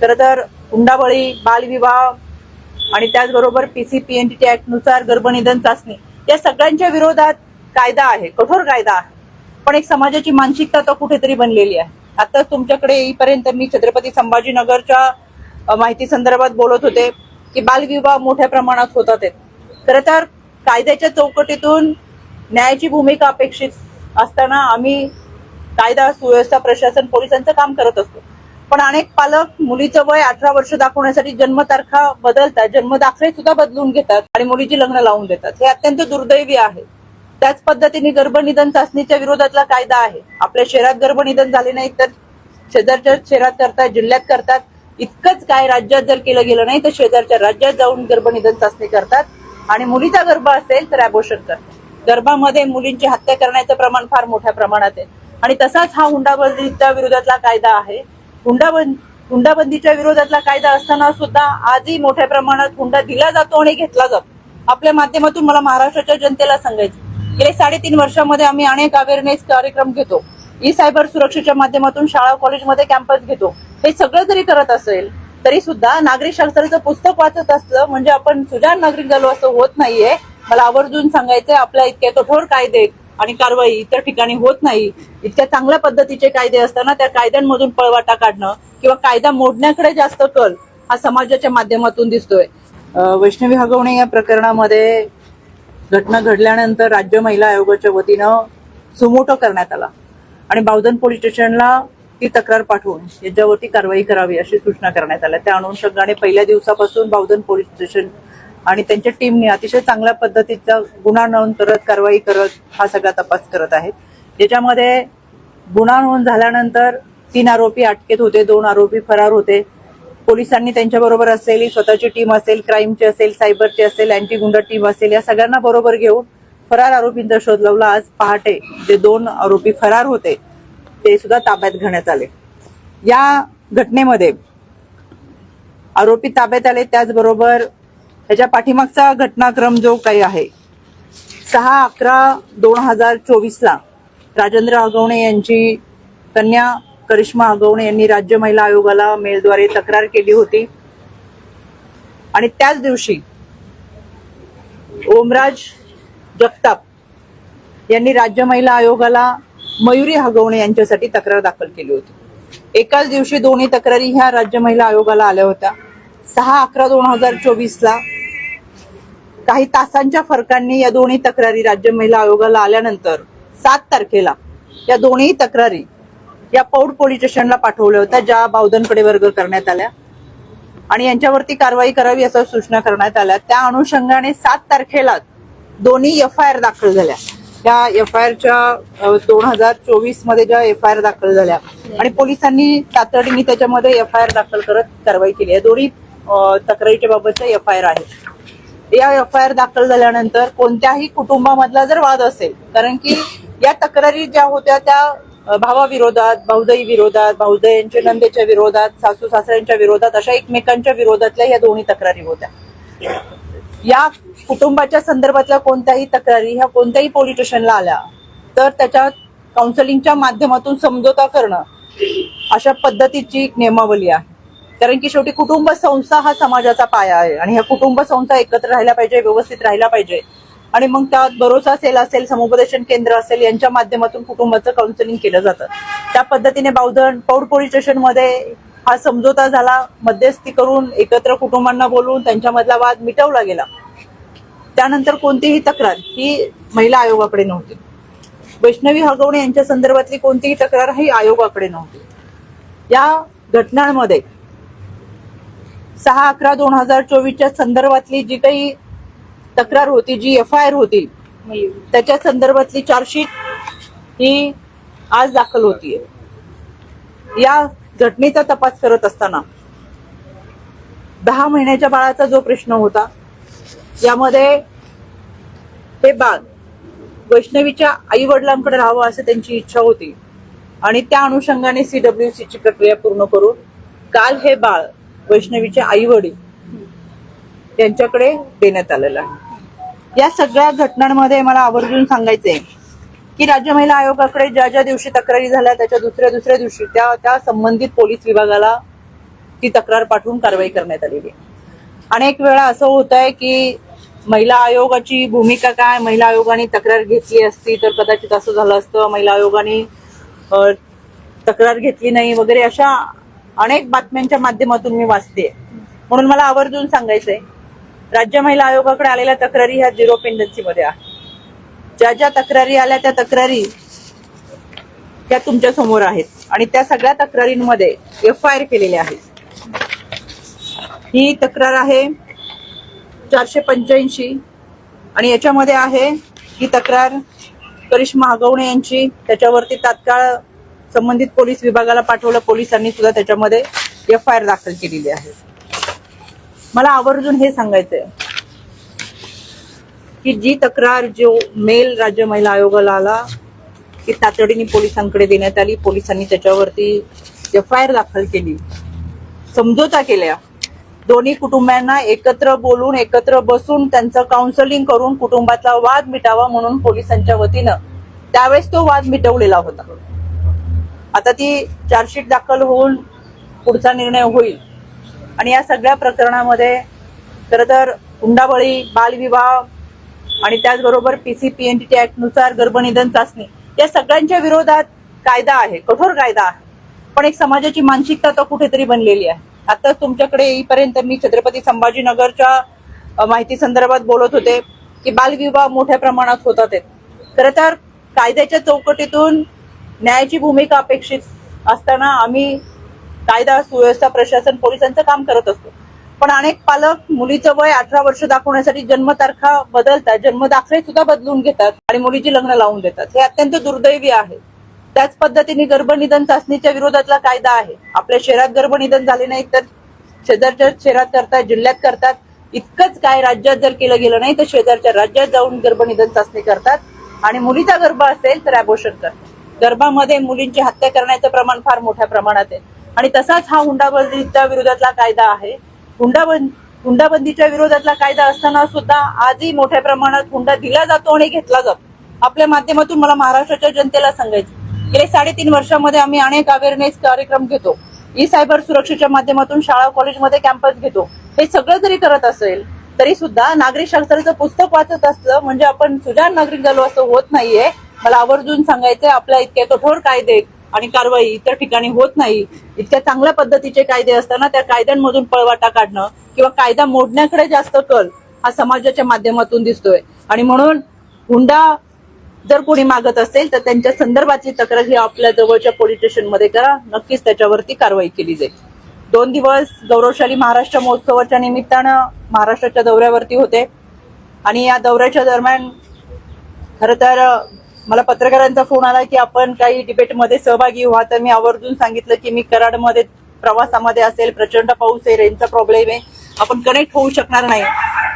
खर तर हुंडाबळी बालविवाह आणि त्याचबरोबर पीसीपीएनटी ऍक्टनुसार गर्भनिधन चाचणी या सगळ्यांच्या विरोधात कायदा आहे कठोर कायदा आहे. पण एक समाजाची मानसिकता तो कुठेतरी बनलेली आहे. आता तुमच्याकडे येईपर्यंत मी छत्रपती संभाजीनगरच्या माहिती संदर्भात बोलत होते की बालविवाह मोठ्या प्रमाणात होतात आहेत. खरं तर कायद्याच्या चौकटीतून न्यायाची भूमिका अपेक्षित असताना आम्ही कायदा सुव्यवस्था प्रशासन पोलिसांचं काम करत असतो. पण अनेक पालक मुलीचं वय अठरा वर्ष दाखवण्यासाठी जन्मतारखा बदलतात. जन्मदाखले सुद्धा बदलून घेतात आणि मुलीची लग्न लावून देतात. हे अत्यंत दुर्दैवी आहे. त्याच पद्धतीने गर्भनिधन चाचणीच्या विरोधातला कायदा आहे. आपल्या शहरात गर्भनिधन झाले नाही तर शेजारच्या शहरात करतात जिल्ह्यात करतात. इतकंच काय राज्यात जर केलं गेलं नाही तर शेजारच्या राज्यात जाऊन गर्भनिधन चाचणी करतात. आणि मुलीचा गर्भ असेल तर अबोशन करतात. गर्भामध्ये मुलींची हत्या करण्याचं प्रमाण फार मोठ्या प्रमाणात आहे. आणि तसाच हा हुंडाबंदीच्या विरोधातला कायदा आहे. हुंडाबंद हुंडाबंदीच्या विरोधातला कायदा असताना सुद्धा आजही मोठ्या प्रमाणात हुंडा दिला जातो आणि घेतला जातो. आपल्या माध्यमातून मला महाराष्ट्राच्या जनतेला सांगायचं गेले साडेतीन वर्षामध्ये आम्ही अनेक अवेअरनेस कार्यक्रम घेतो. ई सायबर सुरक्षेच्या माध्यमातून शाळा कॉलेजमध्ये कॅम्पस घेतो. हे सगळं जरी करत असेल तरी सुद्धा नागरिक शास्त्राचं पुस्तक वाचत असलं म्हणजे आपण सुजाण नागरिक झालो असं होत नाहीये. मला आवर्जून सांगायचंय आपल्या इतके कठोर कायदे आणि कारवाई इतर ठिकाणी होत नाही इतक्या चांगल्या पद्धतीचे कायदे असताना त्या कायद्यांमधून पळवाटा काढणं किंवा कायदा मोडण्याकडे जास्त कल हा समाजाच्या माध्यमातून दिसतोय. वैष्णवी हगवणे या प्रकरणामध्ये घटना घडल्यानंतर राज्य महिला आयोगाच्या वतीनं सुमोटो करण्यात आला आणि बावधन पोलीस स्टेशनला ती तक्रार पाठवून याच्यावरती कारवाई करावी अशी सूचना करण्यात आल्या. त्या अनुषंगाने पहिल्या दिवसापासून बावधन पोलीस स्टेशन आणि त्यांच्या टीमने अतिशय चांगल्या पद्धतीचा गुन्हा नोंद करत कारवाई करत हा सगळा तपास करत आहेत. ज्याच्यामध्ये गुन्हा नोंद झाल्यानंतर तीन आरोपी अटकेत होते दोन आरोपी फरार होते. पोलिसांनी त्यांच्याबरोबर असलेली स्वतःची टीम असेल क्राईमची असेल सायबरची असेल अँटी गुंडा टीम असेल या सगळ्यांना बरोबर घेऊन फरार आरोपींचा शोध लावला. आज पहाटे जे दोन आरोपी फरार होते ते सुद्धा ताब्यात घेण्यात आले. या घटनेमध्ये आरोपी ताब्यात आले त्याचबरोबर त्याच्या पाठीमागचा घटनाक्रम जो काही आहे सहा अकरा दोन हजार चोवीसला राजेंद्र आगवणे यांची कन्या करिश्मा आगवणे यांनी राज्य महिला आयोगाला मेलद्वारे तक्रार केली होती. आणि त्याच दिवशी ओमराज जगताप यांनी राज्य महिला आयोगाला मयुरी हगवणे यांच्यासाठी तक्रार दाखल केली होती. एकाच दिवशी दोन्ही तक्रारी ह्या राज्य महिला आयोगाला आल्या होत्या. सहा अकरा दोन हजार चोवीसला काही तासांच्या फरकांनी या दोन्ही तक्रारी राज्य महिला आयोगाला आल्यानंतर सात तारखेला या दोन्ही तक्रारी या पौड पोलीस स्टेशनला पाठवल्या होत्या ज्या बावधनकडे वर्ग करण्यात आल्या. आणि यांच्यावरती कारवाई करावी असं सूचना करण्यात आल्या. त्या अनुषंगाने सात तारखेला दोन्ही एफ आय आर दाखल झाल्या. त्या एफ आय आरच्या दोन हजार चोवीसमध्ये ज्या एफ आय आर दाखल झाल्या आणि पोलिसांनी तातडीने त्याच्यामध्ये एफ आय आर दाखल करत कारवाई केली. या दोन्ही तक्रारीच्या बाबतचा एफ आय आर आहे. या एफ आय आर दाखल झाल्यानंतर कोणत्याही कुटुंबामधला जर वाद असेल कारण की या तक्रारी ज्या होत्या त्या भावाविरोधात भाऊजाई विरोधात भाऊजाईंच्या नंदेच्या विरोधात सासू सासऱ्यांच्या विरोधात अशा एकमेकांच्या विरोधातल्या या दोन्ही तक्रारी होत्या. या कुटुंबाच्या संदर्भातल्या कोणत्याही तक्रारी ह्या कोणत्याही पोलीस स्टेशनला आल्या तर त्याच्यात काउन्सिलिंगच्या माध्यमातून समझोता करणं अशा पद्धतीची एक नियमावली आहे. कारण की शेवटी कुटुंब संस्था हा समाजाचा पाया आहे आणि ह्या कुटुंब संस्था एकत्र राहिल्या पाहिजे व्यवस्थित राहिल्या पाहिजे. आणि मग त्यात भरोसा सेल असेल समुपदेशन केंद्र असेल यांच्या माध्यमातून कुटुंबाचं काउन्सिलिंग केलं जातं. त्या पद्धतीने बावधन पौड पोलीस स्टेशनमध्ये हा समझोता झाला. मध्यस्थी करून एकत्र कुटुंबांना बोलून त्यांच्यामधला वाद मिटवला गेला. त्यानंतर कोणतीही तक्रार ही महिला आयोगाकडे नव्हती. वैष्णवी हगवणे यांच्या संदर्भातली कोणतीही तक्रार ही आयोगाकडे नव्हती. या घटनांमध्ये सहा अकरा दोन हजार चोवीसच्या संदर्भातली जी काही तक्रार होती जी एफ आय आर होती त्याच्या संदर्भातली चार्जशीट ही आज दाखल होतीये. या घटनेचा तपास करत असताना दहा महिन्याच्या बाळाचा जो प्रश्न होता यामध्ये हे बाळ वैष्णवीच्या आई वडिलांकडे राहावं असं त्यांची इच्छा होती. आणि त्या अनुषंगाने सीडब्ल्यू ची प्रक्रिया पूर्ण करून काल हे बाळ वैष्णवीच्या आई वडील यांच्याकडे देण्यात आलेलं आहे. या सगळ्या घटनांमध्ये मला आवर्जून सांगायचंय की राज्य महिला आयोगाकडे ज्या ज्या दिवशी तक्रारी झाल्या त्याच्या दुसऱ्या दुसऱ्या दिवशी त्या त्या संबंधित पोलीस विभागाला ती तक्रार पाठवून कारवाई करण्यात आलेली आहे. अनेक वेळा असं होत आहे की महिला आयोगाची भूमिका काय? महिला आयोगाने तक्रार घेतली असती तर कदाचित असं झालं असतं. महिला आयोगाने तक्रार घेतली नाही वगैरे अशा अनेक बातम्यांच्या माध्यमातून मी वाचते. म्हणून मला आवर्जून सांगायचंय राज्य महिला आयोगाकडे आलेल्या तक्रारी ह्या झिरो पेंडन्सी मध्ये ज्या ज्या तक्रारी आल्या त्या तक्रारी त्या तुमच्यासमोर आहेत. आणि त्या सगळ्या तक्रारींमध्ये एफ आय आर केलेल्या आहेत ही तक्रार आहे चारशे पंच्याऐंशी आणि याच्यामध्ये आहे ही तक्रार करिश्मा हगवणे यांची. त्याच्यावरती तात्काळ संबंधित पोलीस विभागाला पाठवलं. पोलिसांनी सुद्धा त्याच्यामध्ये एफ आय आर दाखल केलेली आहे. मला आवर्जून हे सांगायचंय की जी तक्रार जो मेल राज्य महिला आयोगाला आला ती तातडीने पोलिसांकडे देण्यात आली पोलिसांनी त्याच्यावरती एफ आय आर दाखल केली. समझोता केल्या. दोन्ही कुटुंबांना एकत्र बोलून एकत्र बसून त्यांचं काउन्सलिंग करून कुटुंबाचा वाद मिटावा म्हणून पोलिसांच्या वतीनं त्यावेळेस तो वाद मिटवलेला होता. आता ती चार्जशीट दाखल होऊन पुढचा निर्णय होईल. आणि या सगळ्या प्रकरणामध्ये खरं तर हुंडाबळी बालविवाह आणि त्याचबरोबर पीसीपीएनटी ऍक्टनुसार गर्भनिधन चाचणी या सगळ्यांच्या विरोधात कायदा आहे कठोर कायदा आहे. पण एक समाजाची मानसिकता तर कुठेतरी बनलेली आहे. आता तुमच्याकडे येईपर्यंत मी छत्रपती संभाजीनगरच्या माहिती संदर्भात बोलत होते की बालविवाह मोठ्या प्रमाणात होतात आहेत. खरं तर कायद्याच्या चौकटीतून न्यायाची भूमिका अपेक्षित असताना आम्ही कायदा सुव्यवस्था प्रशासन पोलिसांचं काम करत असतो. पण अनेक पालक मुलीचं वय अठरा वर्ष दाखवण्यासाठी जन्मतारखा बदलतात जन्मदाखले सुद्धा बदलून घेतात आणि मुलीची लग्न लावून देतात. हे अत्यंत दुर्दैवी आहे. त्याच पद्धतीने गर्भनिधन चाचणीच्या विरोधातला कायदा आहे. आपल्या शहरात गर्भनिधन झाले नाही तर शेजारच्या शहरात करतात जिल्ह्यात करतात. इतकंच काय राज्यात जर केलं गेलं नाही तर शेजारच्या राज्यात जाऊन गर्भनिधन चाचणी करतात. आणि मुलीचा गर्भ असेल तर अबोशन करतात. गर्भामध्ये मुलींची हत्या करण्याचं प्रमाण फार मोठ्या प्रमाणात आहे. आणि तसाच हा हुंडाबंदीच्या विरोधातला कायदा आहे. हुंडाबंद हुंडाबंदीच्या विरोधातला कायदा असताना सुद्धा आजही मोठ्या प्रमाणात हुंडा दिला जातो आणि घेतला जातो. आपल्या माध्यमातून मला महाराष्ट्राच्या जनतेला सांगायचं गेले साडेतीन वर्षामध्ये आम्ही अनेक अवेअरनेस कार्यक्रम घेतो. ई सायबर सुरक्षेच्या माध्यमातून शाळा कॉलेजमध्ये कॅम्पस घेतो. हे सगळं जरी करत असेल तरी सुद्धा नागरिक शास्त्राचं पुस्तक वाचत असलं म्हणजे आपण सुजाण नागरिक झालो असं होत नाहीये. मला आवर्जून सांगायचंय आपल्या इतके कठोर कायदे आणि कारवाई इतर ठिकाणी होत नाही. इतक्या चांगल्या पद्धतीचे कायदे असताना त्या कायद्यांमधून पळवाटा काढणं किंवा कायदा मोडण्याकडे जास्त कल हा समाजाच्या माध्यमातून दिसतोय. आणि म्हणून हुंडा जर कोणी मागत असेल तर त्यांच्या संदर्भातली तक्रार ही आपल्या जवळच्या पोलीस स्टेशनमध्ये करा. नक्कीच त्याच्यावरती कारवाई केली जाईल. दोन दिवस गौरवशाली महाराष्ट्र महोत्सवाच्या निमित्तानं महाराष्ट्राच्या दौऱ्यावरती होते. आणि या दौऱ्याच्या दरम्यान खर तर मला पत्रकारांचा फोन आला की आपण काही डिबेटमध्ये सहभागी व्हा. तर मी आवर्जून सांगितलं की मी कराडमध्ये प्रवासामध्ये असेल प्रचंड पाऊस आहे रेंजचा प्रॉब्लेम आहे. आपण कनेक्ट होऊ शकणार नाही.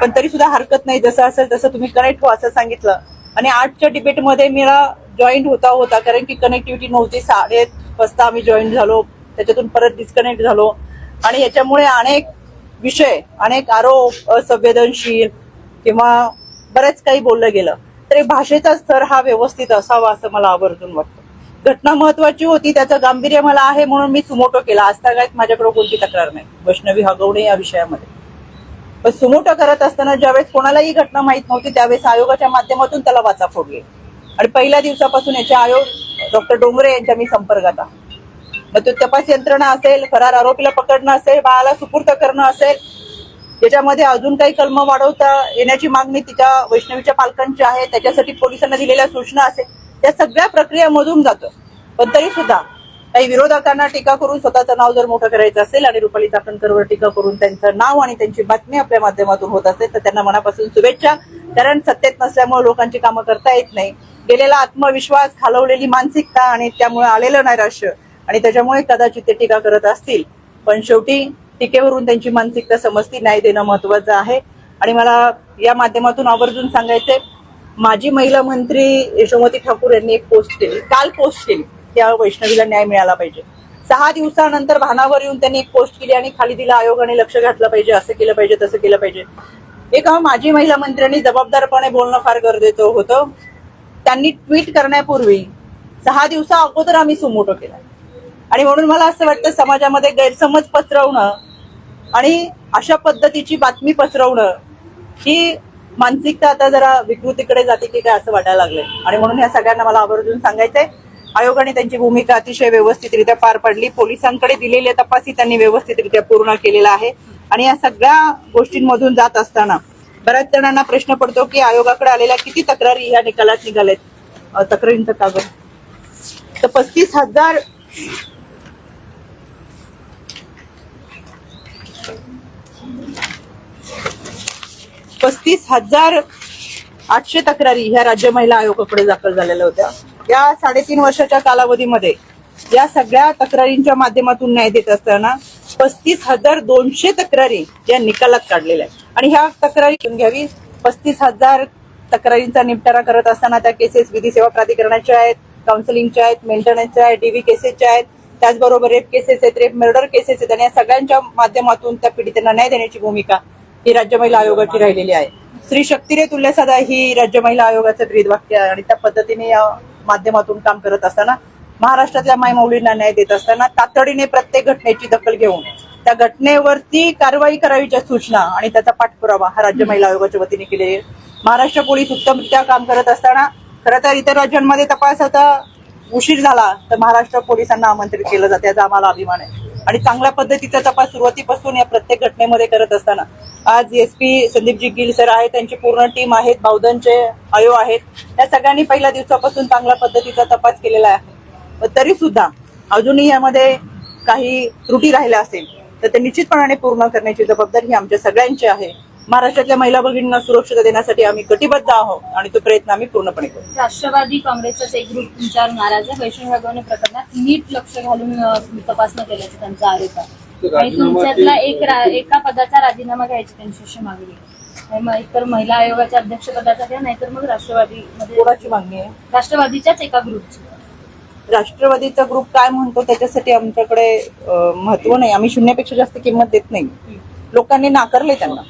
पण तरी सुद्धा हरकत नाही. जसं असेल तसं तुम्ही कनेक्ट हो असं सांगितलं. आणि आठच्या डिबेटमध्ये मला जॉईंट होता होता कारण की कनेक्टिव्हिटी नव्हती. साडे वाजता आम्ही जॉईन झालो. त्याच्यातून परत डिस्कनेक्ट झालो. आणि याच्यामुळे अनेक विषय अनेक आरोप असंवेदनशील किंवा बरेच काही बोललं गेलं. तरी भाषेचा स्तर हा व्यवस्थित असावा असं मला आवर्जून वाटतं. घटना महत्वाची होती त्याचं गांभीर्य मला आहे म्हणून मी सुमोटो केला. आजतागायत माझ्याकडे कोणती तक्रार नाही. वैष्णवी हगवणे या विषयामध्ये. पण सुमोटो करत असताना ज्यावेळेस कोणालाही घटना माहीत नव्हती त्यावेळेस आयोगाच्या माध्यमातून त्याला वाचा फोडले. आणि पहिल्या दिवसापासून याचे आयोग डॉक्टर डोंगरे यांच्या मी संपर्कात आहे मग तो तपास यंत्रणा असेल फरार आरोपीला पकडणं असेल बाळाला सुपूर्त करणं असेल याच्यामध्ये अजून काही कलम वाढवता येण्याची मागणी तिच्या वैष्णवीच्या पालकांची आहे. त्याच्यासाठी पोलिसांना दिलेल्या सूचना असेल. त्या सगळ्या प्रक्रियामधून जातं. पण तरी सुद्धा काही विरोधकांना टीका करून स्वतःचं नाव जर मोठं करायचं असेल आणि रुपाली चाकणकरवर टीका करून त्यांचं नाव आणि त्यांची बातमी आपल्या माध्यमातून होत असेल तर त्यांना मनापासून शुभेच्छा. कारण सत्तेत नसल्यामुळे लोकांची कामं करता येत नाही. गेलेला आत्मविश्वास खालवलेली मानसिकता आणि त्यामुळे आलेलं नैराश्य आणि त्याच्यामुळे कदाचित ते टीका करत असतील. पण शेवटी टीकेवरून त्यांची मानसिकता समजती न्याय देणं महत्वाचं आहे. आणि मला या माध्यमातून आवर्जून सांगायचंय माजी महिला मंत्री यशोमती ठाकूर यांनी एक पोस्ट केली. काल पोस्ट केली त्या वैष्णवीला न्याय मिळाला पाहिजे. सहा दिवसानंतर भानावर येऊन त्यांनी एक पोस्ट केली आणि खाली दिला आयोगाने लक्ष घातलं पाहिजे असं केलं पाहिजे तसं केलं पाहिजे. एक माजी महिला मंत्र्यांनी जबाबदारपणे बोलणं फार गरजेचं होतं. त्यांनी ट्विट करण्यापूर्वी सहा दिवसा अगोदर आम्ही सुमोटो केला. आणि म्हणून मला असं वाटतं समाजामध्ये गैरसमज पसरवणं आणि अशा पद्धतीची बातमी पसरवणं ही मानसिकता आता जरा विकृतीकडे जाते की काय असं वाटायला लागलंय. आणि म्हणून ह्या सगळ्यांना मला आवर्जून सांगायचंय आयोगाने त्यांची भूमिका अतिशय व्यवस्थितरित्या पार पडली. पोलिसांकडे दिलेल्या तपासही त्यांनी व्यवस्थितरित्या पूर्ण केलेला आहे. आणि या सगळ्या गोष्टींमधून जात असताना बऱ्याच जणांना प्रश्न पडतो की आयोगाकडे आलेल्या किती तक्रारी ह्या निकालात निघाल्यात? तक्रारींचं कागद तर पस्तीस हजार पस्तीस हजार आठशे तक्रारी ह्या राज्य महिला आयोगाकडे दाखल झालेल्या होत्या. या साडेतीन वर्षाच्या कालावधीमध्ये या सगळ्या तक्रारींच्या माध्यमातून न्याय देत असताना पस्तीस हजार दोनशे तक्रारी या निकालात काढलेल्या आहेत. आणि ह्या तक्रारी घ्यावी. पस्तीस हजार तक्रारींचा निपटारा करत असताना त्या केसेस विधी सेवा प्राधिकरणाच्या आहेत काउन्सिलिंगच्या आहेत मेंटेनन्सच्या आहेत डीव्ही केसेसच्या आहेत. त्याचबरोबर रेप केसेस आहेत रेप मर्डर केसेस आहेत आणि या सगळ्यांच्या माध्यमातून त्या पीडितांना न्याय देण्याची भूमिका ही राज्य महिला आयोगाची राहिलेली आहे. स्त्री शक्तीने तुल्य सदा ही राज्य महिला आयोगाचं ब्रीदवाक्य आहे आणि त्या पद्धतीने या माध्यमातून काम करत असताना महाराष्ट्रातल्या मायमौलींना न्याय देत असताना तातडीने प्रत्येक घटनेची दखल घेऊन त्या घटनेवरती कारवाई करावीच्या सूचना आणि त्याचा पाठपुरावा हा राज्य महिला आयोगाच्या वतीने केलेली आहे. महाराष्ट्र पोलीस उत्तमरित्या काम करत असताना खरं तर इतर राज्यांमध्ये तपासाचा उशीर झाला तर महाराष्ट्र पोलिसांना आमंत्रित केलं जाते याचा आम्हाला अभिमान आहे. आणि चांगल्या पद्धतीचा तपास सुरुवातीपासून या प्रत्येक घटनेमध्ये करत असताना. आज S P Sandeepji Gill sir आहेत त्यांची पूर्ण टीम आहेत बावधनचे आयो आहेत. त्या सगळ्यांनी पहिल्या दिवसापासून चांगल्या पद्धतीचा तपास केलेला आहे. तरी सुद्धा अजूनही यामध्ये काही त्रुटी राहिल्या असेल तर ते निश्चितपणाने पूर्ण करण्याची जबाबदारी ही आमच्या सगळ्यांची आहे. महाराष्ट्रातल्या महिला भगिनींना सुरक्षित देण्यासाठी आम्ही कटिबद्ध आहोत आणि तो प्रयत्न आम्ही पूर्णपणे करू. राष्ट्रवादी काँग्रेसचाच एक ग्रुप तुमच्यावर नाराज आहे. वैष्णव भगवान प्रकरणात नीट लक्ष घालून तपासणं केल्याचा त्यांचा आरोप आहे. आणि तुमच्यातला एक एका पदाचा राजीनामा घ्यायची त्यांची अशी मागणी एकतर महिला आयोगाच्या अध्यक्षपदाचा घ्या नाहीतर मग राष्ट्रवादी मध्ये कोणाची मागणी आहे? राष्ट्रवादीच्याच एका ग्रुपची राष्ट्रवादीचा ग्रुप काय म्हणतो त्याच्यासाठी आमच्याकडे महत्त्व नाही. आम्ही शून्यापेक्षा जास्त किंमत देत नाही. लोकांनी नाकारले त्यांना.